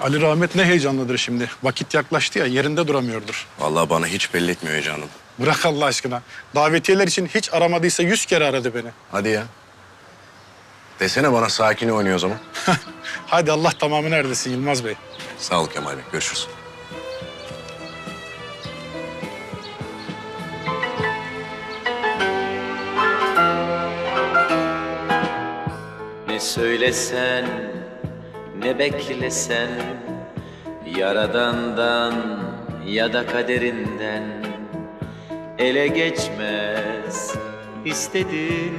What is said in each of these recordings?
Ali Rahmet ne heyecanlıdır şimdi. Vakit yaklaştı ya yerinde duramıyordur. Vallahi bana hiç belli etmiyor heyecanını. Bırak Allah aşkına. Davetiyeler için hiç aramadıysa yüz kere aradı beni. Hadi ya. Desene bana sakin oynuyor o zaman. Hadi Allah tamamı neredesin Yılmaz Bey? Sağ ol Kemal Bey. Görüşürüz. Ne söylesen ne beklesen Yaradandan ya da kaderinden Ele geçmez istedin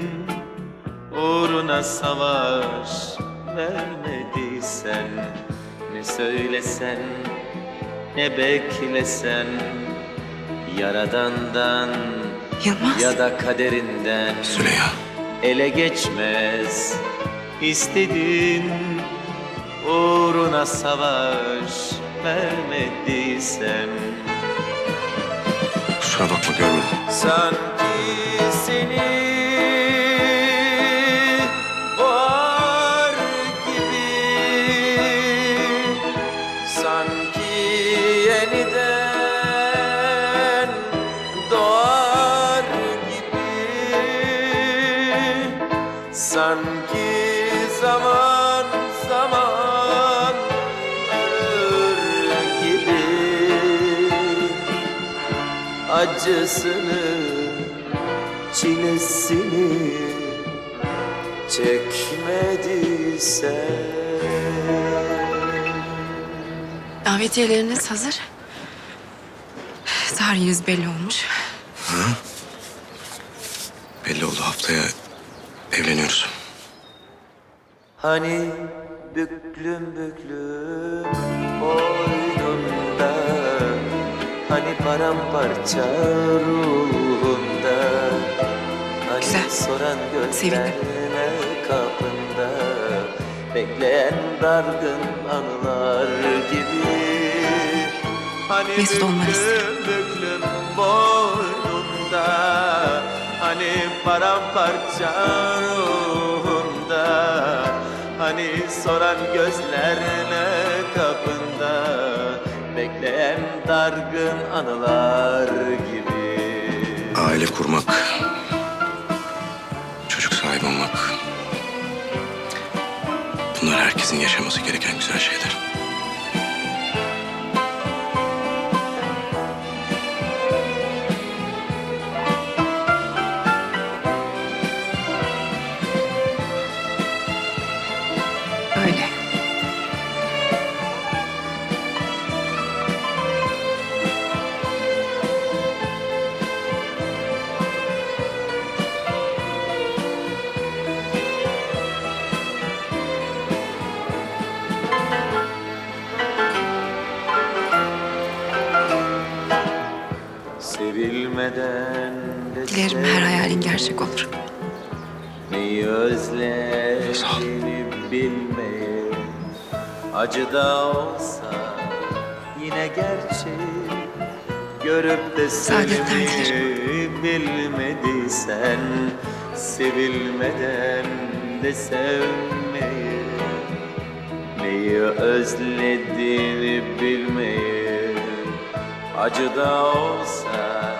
Uğruna savaş vermediysen Ne söylesen ne beklesen Yaradandan Yılmaz. ya da kaderinden Süleyha. ele geçmez istedin uğruna savaş vermediysen Kusura bakma görmedim. sanki seni boğar gibi. Sanki yeniden doğar gibi. Sanki acısını, çilesini çekmediyse. Davetiyeleriniz hazır. Tarihiniz belli olmuş. Belli oldu haftaya evleniyoruz. Hani büklüm büklüm boynunda Hani paramparça ruhunda Hani Güzel. soran Sevindim. gözlerine kapında Bekleyen dargın anılar gibi Hani Mesut olmanı isterim. büklüm büklüm boynunda Hani paramparça ruhunda Hani soran gözlerine kapında Bekleyen dargın anılar gibi Aile kurmak, çocuk sahibi olmak. Bunlar herkesin yaşaması gereken güzel şeyler. Dilerim her hayalin gerçek olur. Neyi özlediğini bilmeyi Acı da olsa yine gerçek. Görüp de sevmeyi bilmediysen Sevilmeden de sevmeyi Neyi özlediğini bilmeyi Acı da olsa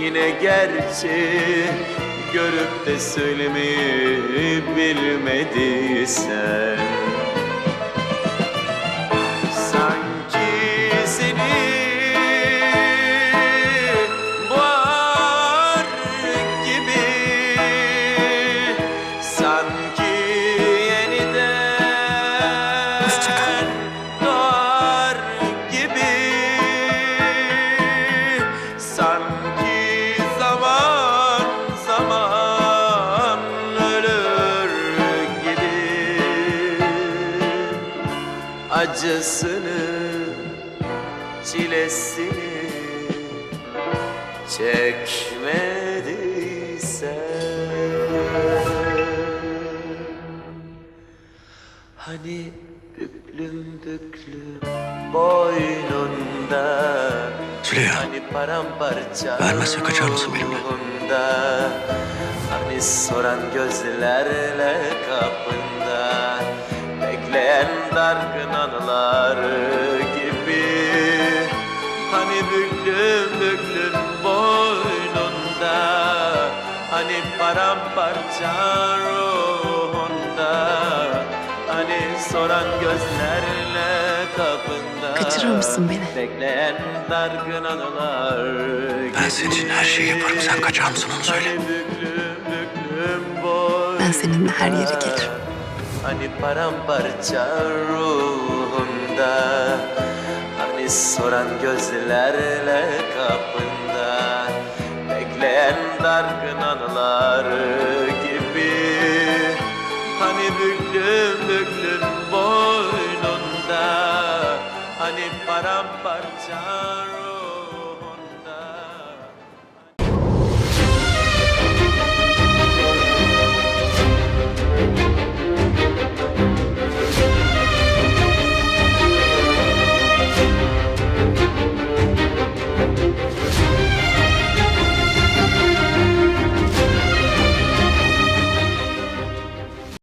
yine gerçi Görüp de söylemeyi bilmediysen Acısını, çilesini çekmediysen Hani büklüm büklüm boynunda Süleyha, Hani paramparça vermezse kaçar mısın benimle? Hani soran gözlerle kapında Bekleyen dargın anılar gibi Hani büklüm büklüm boynunda Hani paramparça ruhunda Hani soran gözlerle kapında Kaçırır mısın beni? Bekleyen dargın anılar Ben senin için her şeyi yaparım. Sen kaçar mısın onu söyle. Hani büklüm büklüm boynunda Ben seninle her yere gelirim. Hani paramparça ruhunda Hani soran gözlerle kapında Bekleyen dargın anılar gibi. Hani büklüm büklüm boynunda Hani paramparça